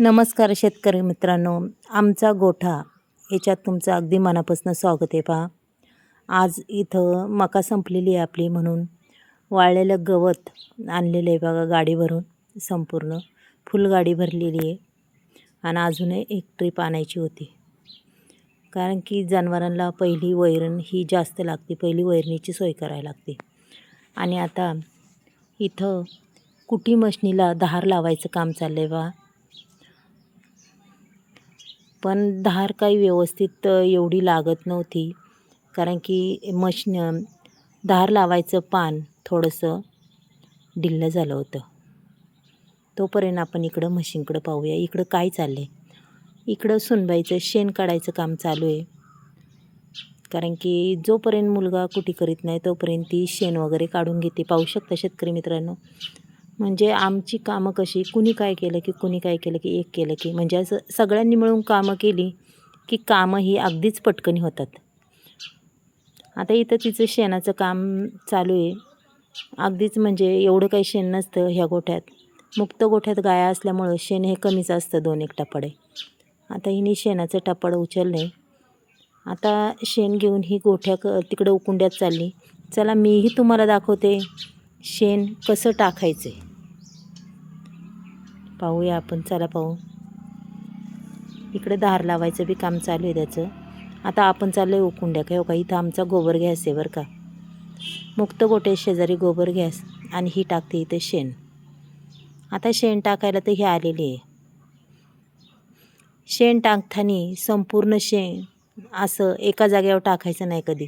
नमस्कार शेतकरी मित्रांनो. आमचा गोठा याच्यात तुमचं अगदी मनापासून स्वागत आहे पहा. आज इथं मका संपलेली आहे आपली म्हणून. वाळलेलं गवत आणलेलं आहे बघा गाडीवरून संपूर्ण. फुल गाडी भरलेली आहे. आणि अजूनही एक ट्रीप आणायची होती. कारण की जनावरांना पहिली वैरण ही जास्त लागते. पहिली वैरणीची सोय करायला लागते. आणि आता इथं कुटी मशनीला धार लावायचं काम चाललं आहे बा. पण धार काही व्यवस्थित एवढी लागत नव्हती. कारण की मशीन धार लावायचं पान थोडंसं ढिल्लं झालं होतं. तोपर्यंत आपण इकडं मशीनकडं पाहूया. इकडं काय चाललं आहे इकडं सुनबाईचं शेण काढायचं काम चालू आहे. कारण की जोपर्यंत मुलगा कुठे करीत नाही तोपर्यंत ती शेण वगैरे काढून घेते. पाहू शकता शेतकरी मित्रांनो. म्हणजे आमची कामं कशी? कुणी काय केलं की कुणी काय केलं की एक केलं की? म्हणजे असं सगळ्यांनी मिळून कामं केली की कामं ही अगदीच पटकनी होतात. आता इथं तिचं शेणाचं काम चालू आहे. अगदीच म्हणजे एवढं काही शेण नसतं ह्या गोठ्यात. मुक्त गोठ्यात गाया असल्यामुळं शेण हे कमीच असतं दोन एक टपाडे. आता हिने शेणाचं टपाड उचललं आहे आता शेण घेऊन ही गोठ्या क तिकडं उकुंड्यात चालली. चला मीही तुम्हाला दाखवते शेण कसं टाकायचं आहे पाहूया आपण. चला पाहू. इकडे धार लावायचं बी काम चालू आहे त्याचं. आता आपण चाललो आहे उकुंड्या काय हो का? इथं आमचा गोबर गॅस आहे बरं का. मुक्त गोटे शेजारी गोबर गॅस आणि ही टाकते इथं शेण. आता शेण टाकायला तर हे आलेली आहे. शेण टाकताना संपूर्ण शेण असं एका जागेवर टाकायचं नाही कधी.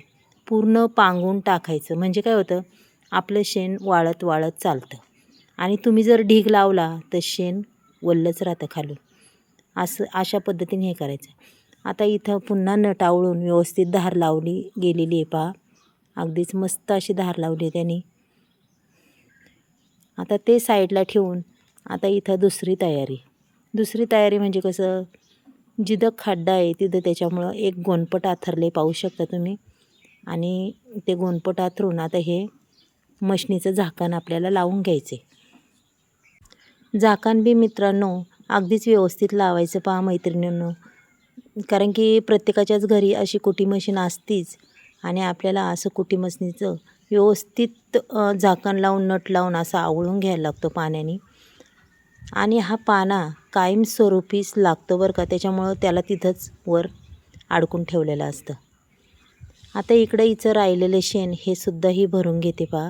पूर्ण पांगून टाकायचं. म्हणजे काय होतं? आपलं शेण वाळत वाळत चालतं. आणि तुम्ही जर ढीग लावला तर शेण वल्लच राहतं खालून असं अशा पद्धतीने हे करायचं. आता इथं पुन्हा नट आवळून व्यवस्थित धार लावली गेलेली आहे पहा. अगदीच मस्त अशी धार लावली आहे त्यांनी. आता ते साईडला ठेवून आता इथं दुसरी तयारी. दुसरी तयारी म्हणजे कसं जिथं खड्डा आहे तिथं त्याच्यामुळं एक गोनपट आथरले पाहू शकता तुम्ही. आणि ते गोनपट आथरून आता हे मशनीचं झाकण आपल्याला लावून घ्यायचे झाकण बी मित्रांनो अगदीच व्यवस्थित लावायचं पहा मैत्रिणींनो. कारण की प्रत्येकाच्याच घरी अशी कुटी मशीन असतीच आणि आपल्याला असं कुटी मशीनीचं व्यवस्थित झाकण लावून नट लावून असं आवळून घ्यायला लागतो पाण्याने. आणि हा पाना कायमस्वरूपीच लागतो बरं का त्याच्यामुळं त्याला तिथंच वर अडकून ठेवलेलं असतं. आता इकडं हिचं राहिलेलं शेण हे सुद्धाही भरून घेते पहा.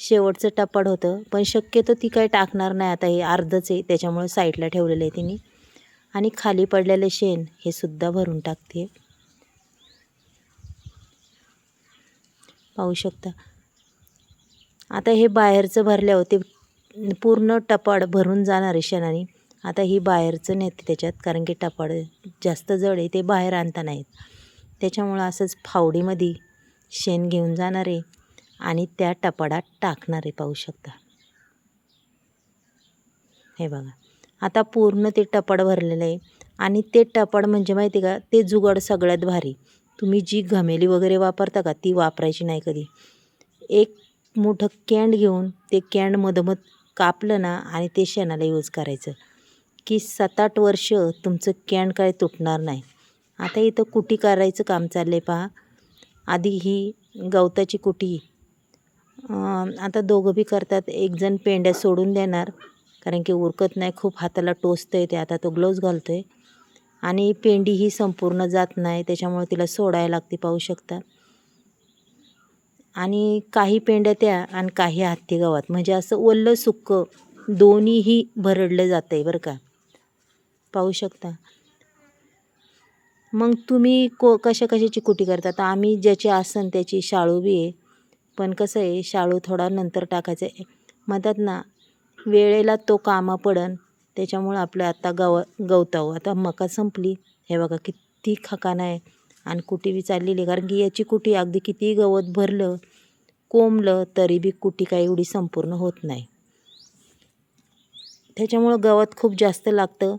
शेवटचं टपाड होतं. पण शक्यतो ती काही टाकणार नाही. आता हे अर्धच आहे. त्याच्यामुळे साईडला ठेवलेलं आहे तिने. आणि खाली पडलेलं शेण हे सुद्धा भरून टाकते पाहू शकता. आता हे बाहेरचं भरल्या होते पूर्ण टपाड भरून जाणार आहे शेणाने. आता ही बाहेरचं नेते त्याच्यात कारण की टपाड जास्त जड आहे ते बाहेर आणता नाहीत. त्याच्यामुळं असंच फावडीमध्ये शेण घेऊन जाणार आहे. आणि त्या टपाडात टाकणार आहे पाहू शकता. हे बघा. आता पूर्ण ते टपाड भरलेलं आहे. आणि ते टपाड म्हणजे माहिती का? ते जुगाड सगळ्यात भारी. तुम्ही जी घमेली वगैरे वापरता का ती वापरायची नाही कधी. एक मोठं कॅन्ड घेऊन ते कॅन्ड मधोमध कापलं ना आणि ते शेणाला यूज करायचं. की सात आठ वर्ष तुमचं कॅन्ड काय तुटणार नाही. आता इथं कुटी करायचं काम चाललं आहे पहा. आधी ही गवताची कुटी आता दोघं बी करतात. एकजण पेंड्या सोडून देणार. कारण की उरकत नाही खूप हाताला टोचतं आहे ते. आता तो ग्लोव्ज घालतो आहे आणि पेंडी ही संपूर्ण जात नाही. त्याच्यामुळे तिला सोडायला लागते पाहू शकता. आणि काही पेंड्या त्या आणि काही हत्ती गावात. म्हणजे असं ओल्लं सुक्कं दोन्हीही भरडलं जातं आहे बरं का. पाहू शकता. मग तुम्ही को कशा कशाची कुटी करता? तर आम्ही ज्याची आसन त्याची शाळू बी आहे. पण कसं आहे शाळू थोडा नंतर टाकायचं आहे. मधात ना वेळेला तो कामा पडन त्याच्यामुळं आपलं आता गव गवताव. आता मका संपली. हे बघा किती खकाना आहे. आणि कुटी बी चाललेली आहे. कारण की याची कुटी अगदी किती गवत भरलं कोंबलं तरी बी कुटी काही एवढी संपूर्ण होत नाही. त्याच्यामुळं गवत खूप जास्त लागतं.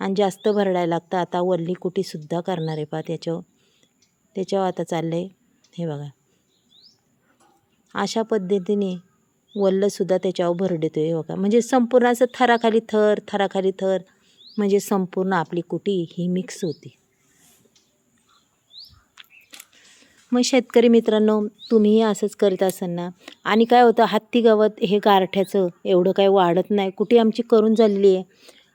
आणि जास्त भरडायला लागतं. आता वल्ली कुटीसुद्धा करणार आहे पहा. त्याच्यावर त्याच्यावर आता चाललं आहे हे बघा. अशा पद्धतीने वल्लसुद्धा त्याच्यावर भरडतो आहे बघा. म्हणजे संपूर्ण असं थराखाली थर थराखाली थर म्हणजे संपूर्ण आपली कुटी ही मिक्स होती. मग शेतकरी मित्रांनो तुम्हीही असंच करीत असताना आणि काय होतं हत्ती गवत हे गारठ्याचं एवढं काय वाढत नाही. कुठे आमची करून झालेली आहे.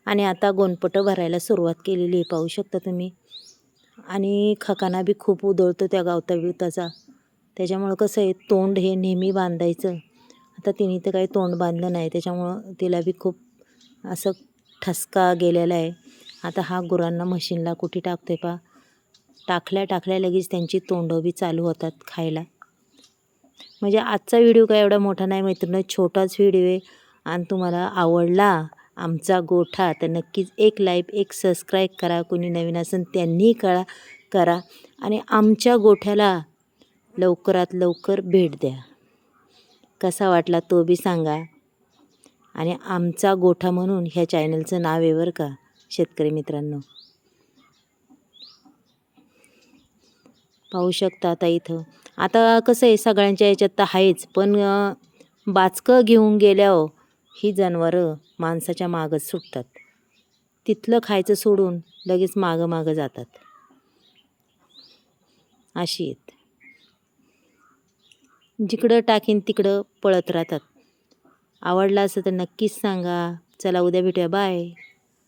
आणि आता गोनपटं भरायला सुरुवात केलेली आहे. पाहू शकता तुम्ही. आणि खकाना बी खूप उधळतो त्या गावता बिवताचा त्याच्यामुळं कसं आहे तोंड हे नेहमी बांधायचं. आता तिने तर काही तोंड बांधलं नाही त्याच्यामुळं तिला बी खूप असं ठसका गेलेला आहे. आता हा गुरांना मशीनला कुठे टाकतोय पा? टाकल्या टाकल्या लगेच त्यांची तोंडं बी चालू होतात खायला. म्हणजे आजचा व्हिडिओ काय एवढा मोठा नाही मैत्रिणी छोटाच व्हिडिओ आहे. आणि तुम्हाला आवडला आमचा गोठा तर नक्कीच एक लाईक एक सबस्क्राईब करा कोणी नवीन असेल त्यांनीही कळा करा. आणि आमच्या गोठ्याला लवकरात लवकर भेट द्या. कसा वाटला तो बी सांगा. आणि आमचा गोठा म्हणून ह्या चॅनलचं नाव आहे बरं का शेतकरी मित्रांनो. पाहू शकता आता इथं. आता कसं आहे सगळ्यांच्या याच्यात तर आहेच पण बाचकं घेऊन गेल्यावर हो. ही जनावरं माणसाच्या मागच सुटतात. तिथलं खायचं सोडून लगेच मागं मागं जातात. अशी आहेत. जिकडं टाकीन तिकडं पळत राहतात. आवडला असं तर नक्कीच सांगा. चला उद्या भेटूया. बाय.